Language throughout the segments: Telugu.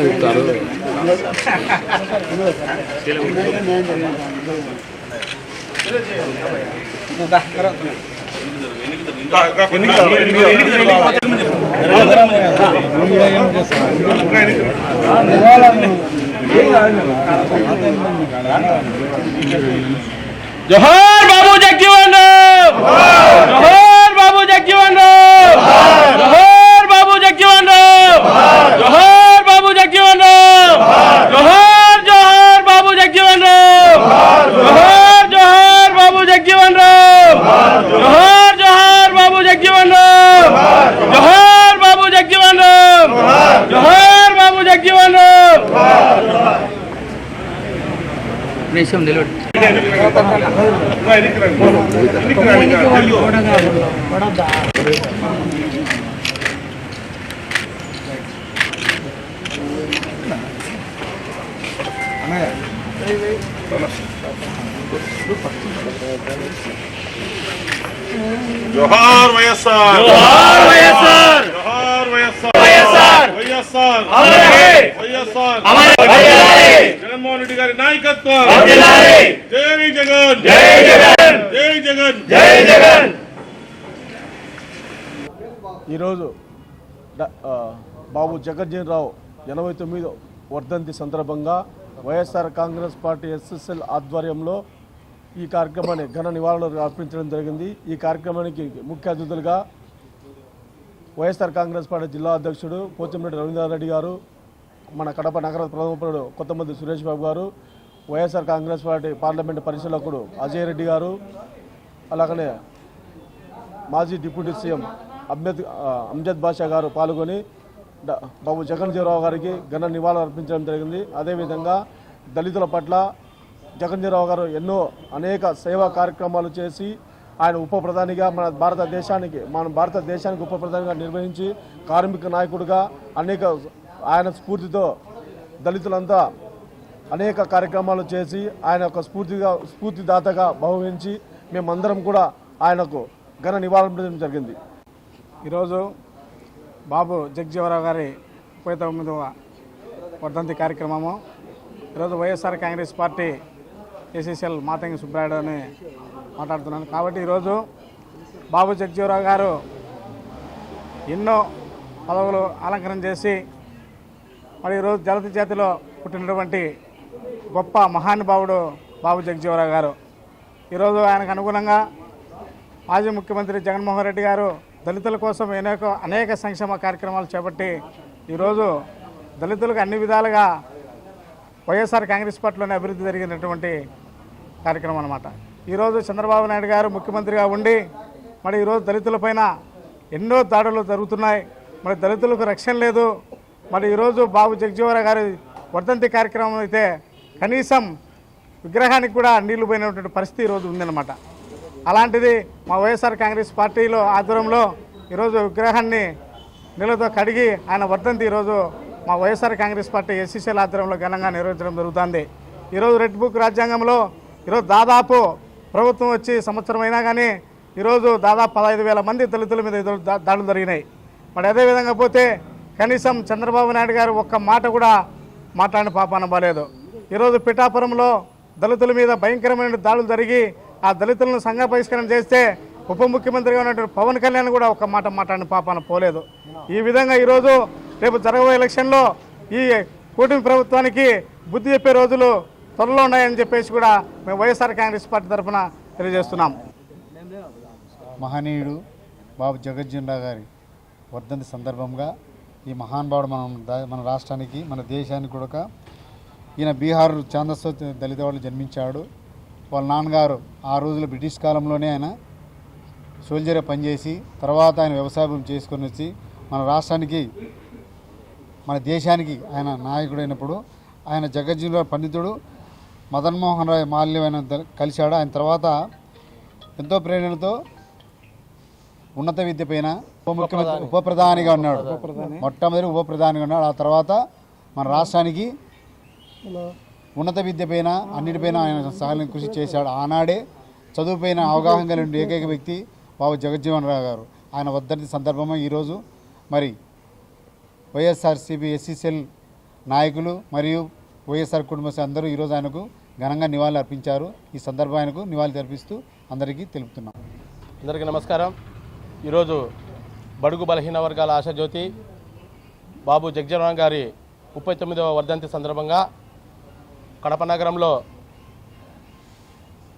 చెప్తారు జోహార్ బాబు జగ్జీవన్ రామ్ జోహార్ బాబు జగ్జీవన్ రామ్ జోహార్ బాబు జగ్జీవన్ రామ్ జోహార్ బాబు జగ్జీవన్ రామ్ జోహార్ జోహార్ బాబు జగ్జీవన్ రామ్ జోహార్ జోహార్ బాబు జగ్జీవన్ రామ్ జోహార్ జోహార్ బాబు జగ్జీవన్ రామ్ జోహార్ బాబు జగ్జీవన్ రామ్ జోహార్ బాబు జగ్జీవన్ రామ్ నిమిషం నిలబడి జోహార్ వైఎస్ఆర్ జోహార్ వైఎస్ఆర్ జోహార్ వైఎస్ఆర్ వైఎస్ఆర్. వైఎస్ఆర్! జగన్మోహన్ రెడ్డి గారి నాయకత్వం! జై జగన్. జై జగన్. జై జగన్. జై జగన్. ఈరోజు బాబు జగజ్జన్ రావు ఎనభై తొమ్మిదో వర్ధంతి సందర్భంగా వైఎస్ఆర్ కాంగ్రెస్ పార్టీ ఎస్ఎస్ఎల్ ఆధ్వర్యంలో ఈ కార్యక్రమాన్ని ఘన నివాళులు అర్పించడం జరిగింది. ఈ కార్యక్రమానికి ముఖ్య అతిథులుగా వైఎస్ఆర్ కాంగ్రెస్ పార్టీ జిల్లా అధ్యక్షుడు పోచంరెడ్డి రవీంద్రారెడ్డి గారు మన కడప నగర ప్రథమపురుడు కొత్తమంది సురేష్ బాబు గారు వైఎస్ఆర్ కాంగ్రెస్ పార్టీ పార్లమెంటు పరిశీలకుడు అజయ్ రెడ్డి గారు అలాగనే మాజీ డిప్యూటీ సీఎం అంబేద్ అమ్జద్ అంజద్ బాషా గారు పాల్గొని డ- బాబు జగన్జీరావు గారికి ఘన నివాళులు అర్పించడం జరిగింది. అదేవిధంగా దళితుల పట్ల జగన్జీరావు గారు ఎన్నో అనేక సేవా కార్యక్రమాలు చేసి ఆయన ఉప ప్రధానిగా మన భారతదేశానికి మన భారతదేశానికి ఉప ప్రధానిగా నిర్వహించి కార్మిక నాయకుడిగా అనేక ఆయన స్ఫూర్తితో దళితులంతా అనేక కార్యక్రమాలు చేసి ఆయన యొక్క స్ఫూర్తిగా స్ఫూర్తిదాతగా భావించి మేమందరం కూడా ఆయనకు ఘన నివాళులర్పించడం జరిగింది. ఈరోజు బాబు జగ్జీవరావు గారి ముప్పై తొమ్మిదవ వర్ధంతి కార్యక్రమము. ఈరోజు YSR Congress party ACCL Mathangi Subrayudu అని మాట్లాడుతున్నాను. కాబట్టి ఈరోజు బాబు జగజీవరావు గారు ఎన్నో పదవులు అలంకరణ చేసి మరి ఈరోజు దళిత జాతిలో పుట్టినటువంటి గొప్ప మహానుభావుడు బాబు జగజీవరావు గారు. ఈరోజు ఆయనకు అనుగుణంగా మాజీ ముఖ్యమంత్రి జగన్మోహన్ రెడ్డి గారు దళితుల కోసం అనేక అనేక సంక్షేమ కార్యక్రమాలు చేపట్టి ఈరోజు దళితులకు అన్ని విధాలుగా వైఎస్ఆర్ కాంగ్రెస్ పార్టీలోనే అభివృద్ధి జరిగినటువంటి కార్యక్రమం అనమాట ఈరోజు చంద్రబాబు నాయుడు గారు ముఖ్యమంత్రిగా ఉండి మరి ఈరోజు దళితులపైన ఎన్నో దాడులు జరుగుతున్నాయి. మరి దళితులకు రక్షణ లేదు. మరి ఈరోజు బాబు జగజీవరావు గారి వర్ధంతి కార్యక్రమం అయితే కనీసం విగ్రహానికి కూడా నీళ్ళు పోయినటువంటి పరిస్థితి ఈరోజు ఉందన్నమాట. అలాంటిది మా వైఎస్ఆర్ కాంగ్రెస్ పార్టీలో ఆధ్వర్యంలో ఈరోజు విగ్రహాన్ని నీళ్ళతో కడిగి ఆయన వర్ధంతి ఈరోజు మా వైఎస్ఆర్ కాంగ్రెస్ పార్టీ ఎస్సీసీల ఆధ్వర్యంలో ఘనంగా నిర్వహించడం జరుగుతుంది. ఈరోజు రెడ్ బుక్ రాజ్యాంగంలో ఈరోజు దాదాపు ప్రభుత్వం వచ్చి సంవత్సరం అయినా కానీ ఈరోజు దాదాపు పదహైదు వేల మంది దళితుల మీద దాడులు జరిగినాయి. మరి అదేవిధంగా పోతే కనీసం చంద్రబాబు నాయుడు గారు ఒక్క మాట కూడా మాట్లాడిన పాపాన బాలేదు. ఈరోజు పిఠాపురంలో దళితుల మీద భయంకరమైన దాడులు జరిగి ఆ దళితులను సంఘ బహిష్కరణ చేస్తే ఉప ముఖ్యమంత్రిగా ఉన్నటువంటి పవన్ కళ్యాణ్ కూడా ఒక మాట మాట్లాడిన పాపాన పోలేదు. ఈ విధంగా ఈరోజు రేపు జరగబోయే ఎలక్షన్లో ఈ కూటమి ప్రభుత్వానికి బుద్ధి చెప్పే రోజులు త్వరలో ఉన్నాయని చెప్పేసి కూడా మేము వైఎస్ఆర్ కాంగ్రెస్ పార్టీ తరఫున తెలియజేస్తున్నాం. మహనీయుడు బాబు జగజ్జన్ రావు గారి వర్ధంతి సందర్భంగా ఈ మహానుభావుడు మనం మన రాష్ట్రానికి మన దేశానికి కూడా ఈయన బీహార్ చాందస్వ దళిత వాళ్ళు జన్మించాడు. వాళ్ళ నాన్నగారు ఆ రోజుల్లో బ్రిటిష్ కాలంలోనే ఆయన సోల్జర్గా పనిచేసి తర్వాత ఆయన వ్యవసాయం చేసుకొని వచ్చి మన రాష్ట్రానికి మన దేశానికి ఆయన నాయకుడు అయినప్పుడు ఆయన జగజ్జీవన్ పండితుడు మదన్ మోహన్ రాయ్ మాల్యం ఆయన ద- కలిశాడు. ఆయన తర్వాత ఎంతో ప్రేరణతో ఉన్నత విద్య పైన ఉప ముఖ్యమంత్రి ఉప ప్రధానిగా ఉన్నాడు. మొట్టమొదటి ఉప ప్రధానిగా ఉన్నాడు. ఆ తర్వాత మన రాష్ట్రానికి ఉన్నత విద్య పైన అన్నిటిపైన ఆయన సహాయం కృషి చేశాడు. ఆనాడే చదువుపైన అవగాహన కలిగిన ఏకైక వ్యక్తి బాబు జగజ్జీవన్ రావు గారు. ఆయన వర్ధంతి సందర్భంగా ఈరోజు మరి వైఎస్ఆర్సీపీ ఎస్సీసీఎల్ నాయకులు మరియు వైఎస్ఆర్ కుటుంబ అందరూ ఈరోజు ఆయనకు ఘనంగా నివాళులు అర్పించారు. ఈ సందర్భం ఆయనకు నివాళులు అర్పిస్తూ అందరికీ తెలుపుతున్నాం. అందరికీ నమస్కారం. ఈరోజు బడుగు బలహీన వర్గాల ఆశాజ్యోతి బాబు జగ్జీవన్ గారి ముప్పై తొమ్మిదవ వర్ధంతి సందర్భంగా కడప నగరంలో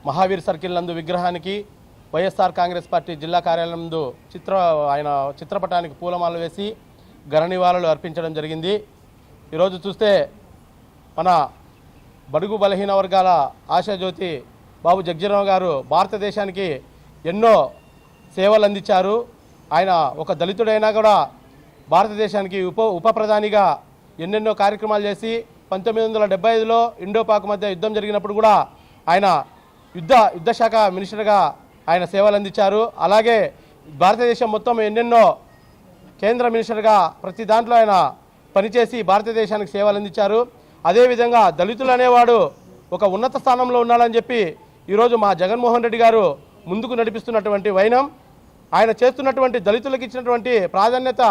మహావీర్ సర్కిల్ నందు విగ్రహానికి వైఎస్ఆర్ కాంగ్రెస్ పార్టీ జిల్లా కార్యాలయం నందు చిత్ర ఆయన చిత్రపటానికి పూలమాలలు వేసి ఘన నివాళులు అర్పించడం జరిగింది. ఈరోజు చూస్తే మన బడుగు బలహీన వర్గాల ఆశాజ్యోతి బాబు జగ్జీరావు గారు భారతదేశానికి ఎన్నో సేవలు అందించారు. ఆయన ఒక దళితుడైనా కూడా భారతదేశానికి ఉప ఉప ప్రధానిగా ఎన్నెన్నో కార్యక్రమాలు చేసి పంతొమ్మిది వందల డెబ్బై ఐదులో ఇండోపాక్ మధ్య యుద్ధం జరిగినప్పుడు కూడా ఆయన యుద్ధ యుద్ధశాఖ మినిస్టర్గా ఆయన సేవలు అందించారు. అలాగే భారతదేశం మొత్తం ఎన్నెన్నో కేంద్ర మినిస్టర్గా ప్రతి దాంట్లో ఆయన పనిచేసి భారతదేశానికి సేవలు అందించారు. అదేవిధంగా దళితులు అనేవాడు ఒక ఉన్నత స్థానంలో ఉన్నాడని చెప్పి ఈరోజు మా జగన్మోహన్ రెడ్డి గారు ముందుకు నడిపిస్తున్నటువంటి వైనం. ఆయన చేస్తున్నటువంటి దళితులకు ఇచ్చినటువంటి ప్రాధాన్యత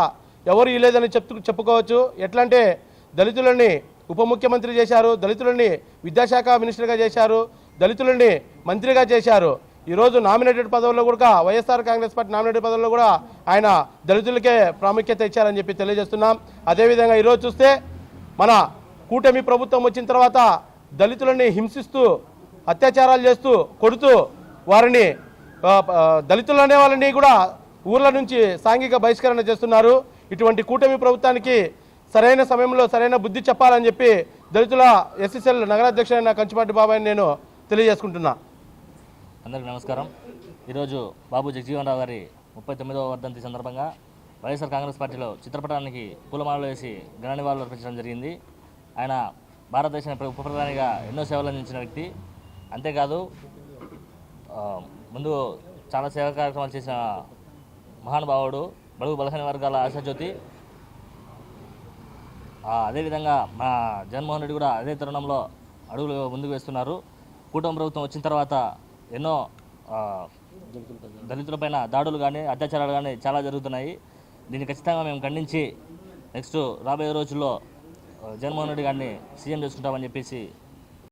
ఎవరు ఇలేదని చెప్తూ చెప్పుకోవచ్చు. ఎట్లంటే దళితులని ఉప ముఖ్యమంత్రి చేశారు దళితులని విద్యాశాఖ మినిస్టర్గా చేశారు దళితులని మంత్రిగా చేశారు. ఈరోజు నామినేటెడ్ పదవుల్లో కూడా వైఎస్ఆర్ కాంగ్రెస్ పార్టీ నామినేటెడ్ పదవుల్లో కూడా ఆయన దళితులకే ప్రాముఖ్యత ఇచ్చారని చెప్పి తెలియజేస్తున్నాం. అదేవిధంగా ఈరోజు చూస్తే మన కూటమి ప్రభుత్వం వచ్చిన తర్వాత దళితులని హింసిస్తూ అత్యాచారాలు చేస్తూ కొడుతూ వారిని దళితులు అనే వాళ్ళని కూడా ఊర్ల నుంచి సాంఘిక బహిష్కరణ చేస్తున్నారు. ఇటువంటి కూటమి ప్రభుత్వానికి సరైన సమయంలో సరైన బుద్ధి చెప్పాలని చెప్పి దళితుల ఎస్ఎస్ఎల్ నగరాధ్యక్షుడైన కంచిపాటి బాబాయ్ నేను తెలియజేసుకుంటున్నా. అందరికీ నమస్కారం. ఈరోజు బాబు జగజీవన్ రావు గారి ముప్పై తొమ్మిదవ వర్ధంతి సందర్భంగా వైఎస్ఆర్ కాంగ్రెస్ పార్టీలో చిత్రపటానికి పూలమాలలు వేసి ఘన నివాళులు అర్పించడం జరిగింది. ఆయన భారతదేశానికి ఉప ప్రధానిగా ఎన్నో సేవలు అందించిన వ్యక్తి. అంతేకాదు ముందు చాలా సేవా కార్యక్రమాలు చేసిన మహానుభావుడు బడుగు బలహీన వర్గాల ఆశాజ్యోతి. అదేవిధంగా మా జగన్మోహన్ రెడ్డి కూడా అదే తరుణంలో అడుగులు ముందుకు వేస్తున్నారు. కూటమి ప్రభుత్వం వచ్చిన తర్వాత ఎన్నో దళితులపైన దాడులు కానీ అత్యాచారాలు కానీ చాలా జరుగుతున్నాయి. దీన్ని ఖచ్చితంగా మేము ఖండించి నెక్స్ట్ రాబోయే రోజుల్లో జగన్మోహన్ రెడ్డి గారిని సీఎం చేసుకుంటామని చెప్పేసి